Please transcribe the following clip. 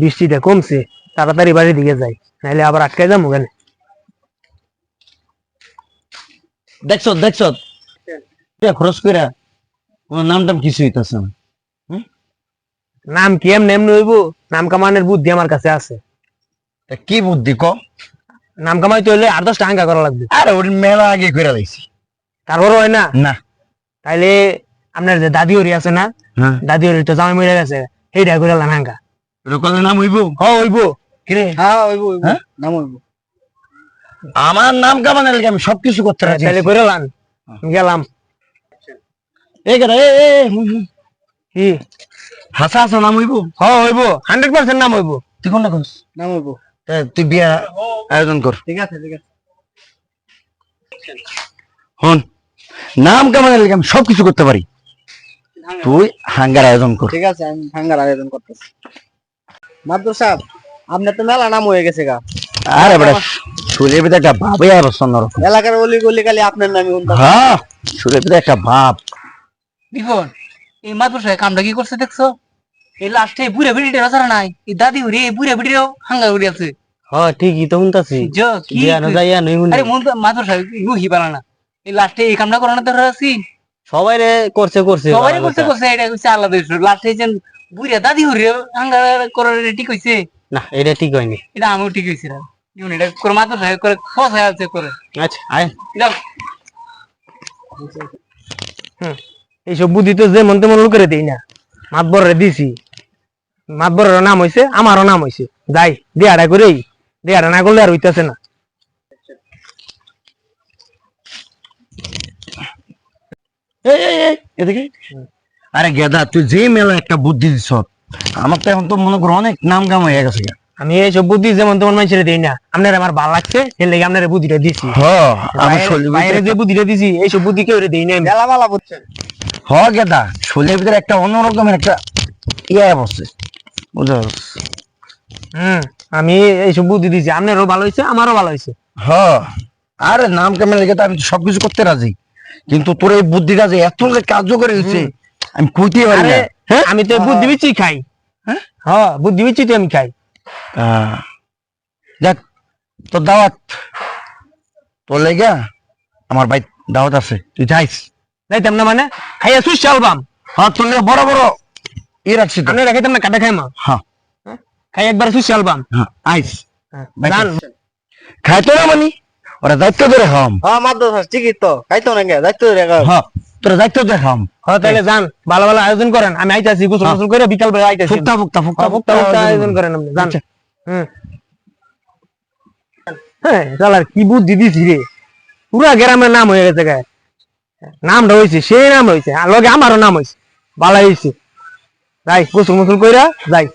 বৃষ্টিটা কমছে তাড়াতাড়ি বাড়ির দিকে যাই নাহলে আবার আটকে যাব কেন? দেখছ দেখছ? খরচ কোনো নাম টাম কিছু হইতাছে না নাম কি এমনি এমনি হইব? নাম কামানের বুদ্ধি আমার কাছে আছে। তা কি বুদ্ধি ক? নাম কামাইতে হইলে আট দশটা আঙ্কা করা লাগবে। আরে ওর মেলা আগে কইরা দিছি। তারপর হয় না? না। তাইলে আপনার যে দাদি হরি আছে না হ্যাঁ। দাদি হরি তো জামাই মরে গেছে সেইটা করে হাঙ্কা নাম হইব? হ হইব। কিরে? হ্যাঁ ওইবো ওইবো হ্যাঁ? নাম ওইবো আমার নাম কামানের লাগে আমি সবকিছু করতে রাজি তাইলে করে লান। গেলাম। এই গেরা এ এ। কি? হাসা হাসা নাম হইব? হ হইব। হান্ড্রেড পার্সেন্ট নাম হইব। তুই কোনটা কস? নাম ওইবো তা তুই বিয়া আয়োজন কর। ঠিক আছে ঠিক আছে। হন নাম কামানের লাগে আমি সবকিছু করতে পারি। তুই হাঙ্গার আয়োজন কর। ঠিক আছে আমি ভাঙ্গার আয়োজন করতেছি। মাদ্র সাহেব আপনার তো মেলা নাম হয়ে গেছে গা। আরে সুরের ভিতরে একটা ভাবে আর অন্যরকম এলাকার অলি গলি খালি আপনার শুনতাম। হ্যাঁ সুরের ভিতরে একটা ভাব বিপন এই মাদ্রাসায় কামটা কি করছে দেখছ? এই লাস্টে বুড়ে বিড়িটা রাজারা নাই? এই দাদি উড়ে এই বুড়ে বিড়িও হাঙ্গা উড়ে আছে। হ ঠিকই তো শুনতাছি। যো কি বিয়ানো যাইয়া নই আরে মন মাদ্রাসায় ইউহি পালা না। এই লাস্টে এই কামটা করানো তো সবাই রে করছে করছে সবাই করছে করছে। এটা হচ্ছে আলাদা লাস্টে যেন বুড়ে দাদি উড়ে হাঙ্গা করার ঠিক হইছে? না এটা ঠিক হয়নি। এটা আমিও ঠিক হইছে না। ইউন এটা করে মাদ্রাসায় করে ফসায় আছে করে। আচ্ছা আয়। যাও। এইসব বুদ্ধি তো যে মন তেমন লোকেরে দেই না। মাতবরের দিছি। মাতবরের নাম হইছে আমারও নাম হইছে। যাই দেয়াটা করেই। দেয়াটা না করলে আর হইতাছে না। এই এই এই এদিকে। আরে গেদা তুই যে মেলা একটা বুদ্ধি দিছ আমার তো এখন তো মনে করো অনেক নাম গাম হয়ে গেছে। আমি এইসব বুদ্ধি যেমন তেমন মানুষের দেই না আপনার আমার ভালো লাগছে সেই লেগে আপনার বুদ্ধিটা দিছি। হ আমি বাইরে- বাইরে যে বুদ্ধিটা দিছি এইসব বুদ্ধি কেউ দেই না মেলা মেলা বুঝছেন। হ গেদা শরীরের ভিতরে একটা অন্যরকমের একটা ইয়ে বসছে। বুঝা হুম আমি এইসব বুদ্ধি দিছি আপনারও ভালো হয়েছে আমারও ভালো হয়েছে হ আরে নাম কামে লেগে তো আমি সবকিছু করতে রাজি কিন্তু তোর এই বুদ্ধিটা যে এত যে কার্যকরী হয়েছে আমি কইতে পারি না। হ্যাঁ আমি তো বুদ্ধি বিচি খাই। হ্যাঁ? হ্যাঁ বুদ্ধি বিচি তো আমি খাই। আহ, যাক তোর দাওয়াত। তোর লেগা আমার ভাই দাওয়াত আছে তুই যাইস। যাইতাম না মানে? খাইয়া সুস আলবাম হ্যাঁ তোর লেগে বড় বড় ই রাখছি তো। আপনি খাইতাম না কাটা খাই মা হ্যাঁ? খাই একবার সুস আলবাম হ্যাঁ আইস। ভাই, জান। খাইতো না মানি? ওরা দায়িত্ব ধরে খাম হ্যাঁ মাদ্র সাহেব ঠিকই তো। খাইতো না গে যাইতো রে গা। হ্যাঁ। তোরা দায়িত্ব ধরে খাম হ্যাঁ তাহলে যান ভালো ভালো আয়োজন করেন। আমি আইতাছি গোসল গোসল করে বিকাল বেলা আইতাছি। ফুকতা ফুকতা ফুকতা হ্যাঁ, ফুকটা ফুকটা আয়োজন। করেন আপনি যান। আচ্ছা। হুম। হ্যাঁ কি বুদ্ধি দিছি রে। পুরা গ্রামের নাম হয়ে গেছে গায়ে। নামটা হয়েছে সেই নাম হয়েছে লগে আমারও নাম হয়েছে ভালো হয়েছে যাই গোসল মোসল কইরা যাই।